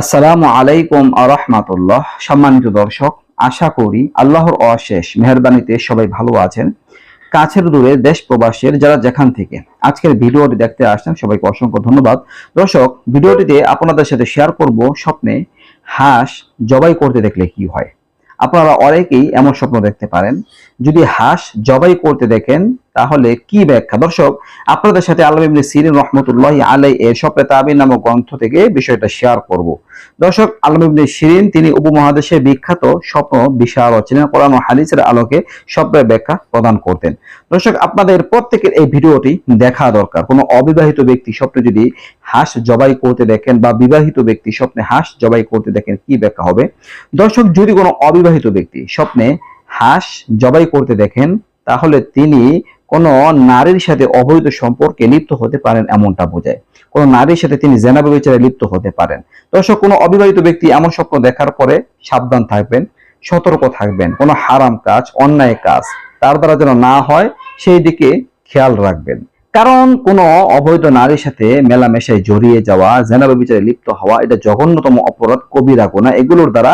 আসসালামু আলাইকুম আরহামাতুল্লাহ সম্মানিত দর্শক, আশা করি আল্লাহর অশেষ মেহরবানিতে সবাই ভালো আছেন। কাছের দূরে দেশ প্রবাসের যারা যেখান থেকে আজকের ভিডিওটি দেখতে আসছেন, সবাইকে অসংখ্য ধন্যবাদ। দর্শক, ভিডিওটিতে আপনাদের সাথে শেয়ার করব স্বপ্নে হাঁস জবাই করতে দেখলে কি হয়। আপনারা অনেকেই এমন স্বপ্ন দেখতে পারেন, যদি হাঁস জবাই করতে দেখেন তাহলে কি ব্যাখ্যা? দর্শক, আপনাদের সাথে আল্লাহ সিরিন রহমতুল্লাহ আলাই এর স্বপ্নে তাবির নামক গ্রন্থ থেকে বিষয়টা শেয়ার করব। দর্শক আল্লাহ ইবনে সিরিন তিনি উপমহাদেশের বিখ্যাত স্বপ্ন বিশারদ ছিলেন। কোরআন ও হাদিসের আলোকে স্বপ্নের ব্যাখ্যা প্রদান করতেন। দর্শক, আপনাদের প্রত্যেকের এই ভিডিওটি দেখা দরকার। কোনো অবিবাহিত ব্যক্তি স্বপ্নে যদি হাঁস জবাই করতে দেখেন বা বিবাহিত ব্যক্তি স্বপ্নে হাঁস জবাই করতে দেখেন, কি ব্যাখ্যা হবে? দর্শক, যদি কোনো অবিবাহিত ব্যক্তি স্বপ্নে হাঁস জবাই করতে দেখেন, তাহলে তিনি কোনো নারীর সাথে অবৈধ সম্পর্কে লিপ্ত হতে পারেন এমনটা বোঝায়। কোনো নারীর সাথে তিনি জেনা বিবেচনায় লিপ্ত হতে পারেন। দর্শক, কোনো অবিবাহিত ব্যক্তি এমন স্বপ্ন দেখার পরে সাবধান থাকবেন, সতর্ক থাকবেন, কোনো হারাম কাজ, অন্যায় কাজ তার দ্বারা যেন না হয়, সেই দিকে খেয়াল রাখবেন। কারণ কোনো অবৈধ নারীর সাথে মেলামেশায় জড়িয়ে যাওয়া জেনাবে বিচারে লিপ্ত হওয়া, এটা জঘন্যতম অপরাধ কবিরা গোনা এগুলোর দ্বারা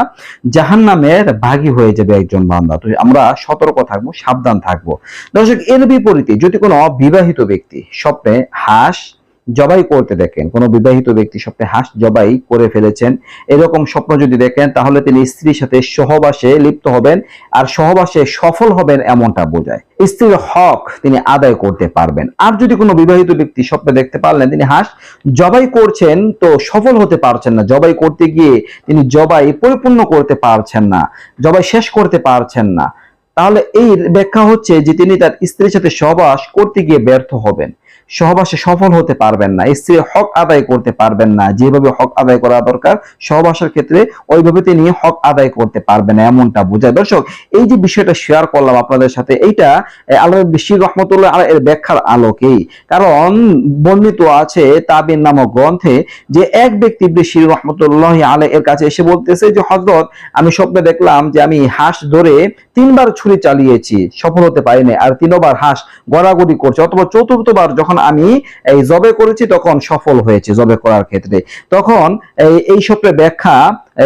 জাহান নামের ভাগী হয়ে যাবে একজন বান্দা। তো আমরা সতর্ক থাকব, সাবধান থাকব। দর্শক, এর বিপরীতে যদি কোনো বিবাহিত ব্যক্তি স্বপ্নে হাঁস জবাই করতে দেখেন। কোনো বিবাহিত ব্যক্তি স্বপ্নে হাঁস জবাই করে ফেলেছেন। এরকম স্বপ্ন যদি দেখেন, তাহলে তিনি স্ত্রীর সাথে সহবাসে লিপ্ত হবেন আর সহবাসে সফল হবেন এমনটা বোঝায়। স্ত্রীর হক তিনি আদায় করতে পারবেন। আর যদি কোনো বিবাহিত ব্যক্তি স্বপ্নে দেখতে পারলেন তিনি হাঁস জবাই করছেন, তো সফল হতে পারছেন না। জবাই করতে গিয়ে তিনি জবাই পরিপূর্ণ করতে পারছেন না, জবাই শেষ করতে পারছেন না। তাহলে এই ব্যাখ্যা হচ্ছে যে তিনি তার স্ত্রীর সাথে সহবাস করতে গিয়ে ব্যর্থ হবেন। সহবাসে সফল হতে পারবেন না। স্ত্রীর হক আদায় করতে পারবেন না। যেভাবে হক আদায় করা দরকার, সহবাসের ক্ষেত্রে ওইভাবে তিনি হক আদায় করতে পারবেন না, এমনটা বোঝায়। দর্শক, এই যে বিষয়টা শেয়ার করলাম আপনাদের সাথে, এইটা আল্লাহ বিশির রহমতুল্লাহ আলাইহি এর ব্যাখ্যার আলোকেই। কারণ বর্ণিত আছে তাবিন নামক গ্রন্থে যে এক ব্যক্তি বিশির রহমতুল্লাহ আলাই এর কাছে এসে বলতেছে যে হজরত আমি স্বপ্নে দেখলাম যে আমি হাঁস ধরে তিনবার ছুরি চালিয়েছি, সফল হতে পারিনি, আর তিনবার হাঁস গড়াগড়ি করছে, অথবা চতুর্থবার যখন আমি এই জবে করেছি তখন সফল হয়েছে জবে করার ক্ষেত্রে। তখন এই স্বপ্নের ব্যাখ্যা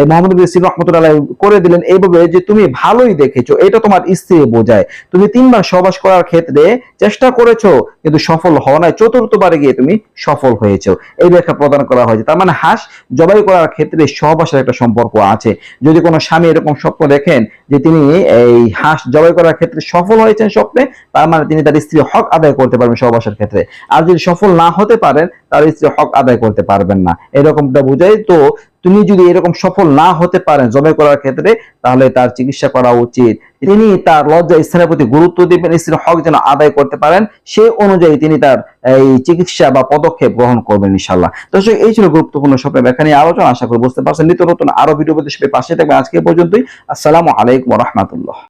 মোহাম্মদ বিসির রহমতুল্লাহ করে দিলেন এইভাবে যে তুমি ভালোই দেখেছ, এটা তোমার স্ত্রী বোঝায়। তুমি তিনবার সহবাস করার ক্ষেত্রে চেষ্টা করেছ, কিন্তু সফল হওয়া নাই। চতুর্থবারে গিয়ে তুমি সফল হয়েছো। এই ব্যাখ্যা প্রদান করা হয়েছে। তার মানে হাঁস, জবাই করার ক্ষেত্রে সহবাসের একটা সম্পর্ক আছে। যদি কোনো স্বামী এরকম স্বপ্ন দেখেন যে তিনি এই হাঁস, জবাই করার ক্ষেত্রে সফল হয়েছেন স্বপ্নে, তার মানে তিনি তার স্ত্রী হক আদায় করতে পারবেন সহবাসের ক্ষেত্রে। আর যদি সফল না হতে পারেন, তার স্ত্রী হক আদায় করতে পারবেন না। এরকমটা বোঝাই তো তিনি যদি এরকম সফল না হতে পারেন জবাই করার ক্ষেত্রে, তাহলে তার চিকিৎসা করা উচিত। তিনি তার লজ্জা স্থানের প্রতি গুরুত্ব দিবেন, স্ত্রীর হক যেন আদায় করতে পারেন, সে অনুযায়ী তিনি তার, এই চিকিৎসা বা পদক্ষেপ গ্রহণ করবেন ইনশাল্লাহ দর্শক, এই ছিল গুরুত্বপূর্ণ স্বপ্নের ব্যাখ্যা নিয়ে আলোচনা। আশা করি বুঝতে পারছেন। নিত্য নতুন আরও ভিডিও পাশে থাকবেন। আজকে পর্যন্তই। আসসালামু আলাইকুম রহমতুল্লাহ।